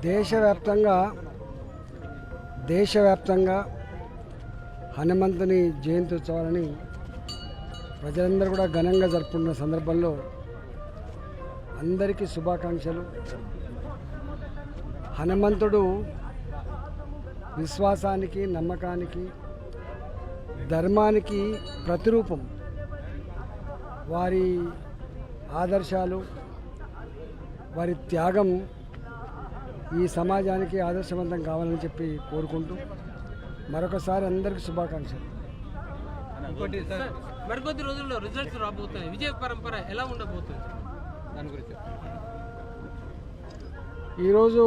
దేశవ్యాప్తంగా దేశవ్యాప్తంగా హనుమంతుని జయంతి ఉత్సవాలని ప్రజలందరూ కూడా ఘనంగా జరుపుకున్న సందర్భంలో అందరికీ శుభాకాంక్షలు. హనుమంతుడు విశ్వాసానికి నమ్మకానికి ధర్మానికి ప్రతిరూపం. వారి ఆదర్శాలు వారి త్యాగం ఈ సమాజానికి ఆదర్శవంతం కావాలని చెప్పి కోరుకుంటూ మరొకసారి అందరికీ శుభాకాంక్షలు. మరికొద్ది రోజుల్లో రిజల్ట్స్ రాబోతున్నాయి. విజయ పరంపర ఎలా ఉండబోతుంది? దాని గురించి ఈరోజు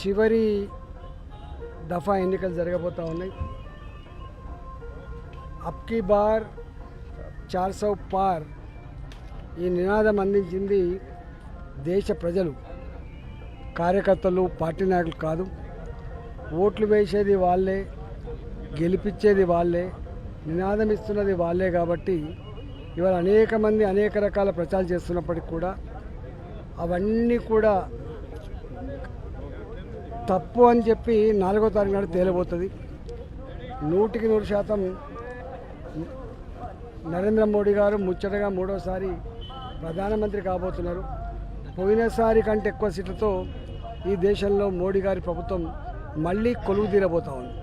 చివరి దఫా ఎన్నికలు జరగబోతూ ఉన్నాయి. అప్కి బార్ చార్ సౌ పార్ ఈ నినాదం అందించింది దేశ ప్రజలు. కార్యకర్తలు పార్టీ నాయకులు కాదు. ఓట్లు వేసేది వాళ్ళే గెలిపించేది వాళ్ళే నినాదం ఇస్తున్నది వాళ్ళే కాబట్టి ఇవాళ అనేక మంది అనేక రకాల ప్రచారం చేస్తున్నప్పటికి కూడా అవన్నీ కూడా తప్పు అని చెప్పి నాలుగో తారీఖు నాడు తేలిపోతుంది నూటికి నూరు శాతం నరేంద్ర మోడీ గారు ముచ్చటగా మూడోసారి ప్రధానమంత్రి కాబోతున్నారు. పోయినసారి కంటే ఎక్కువ సీట్లతో ఈ దేశంలో మోడీ గారి ప్రభుత్వం మళ్ళీ కొలువు తీరబోతా ఉంది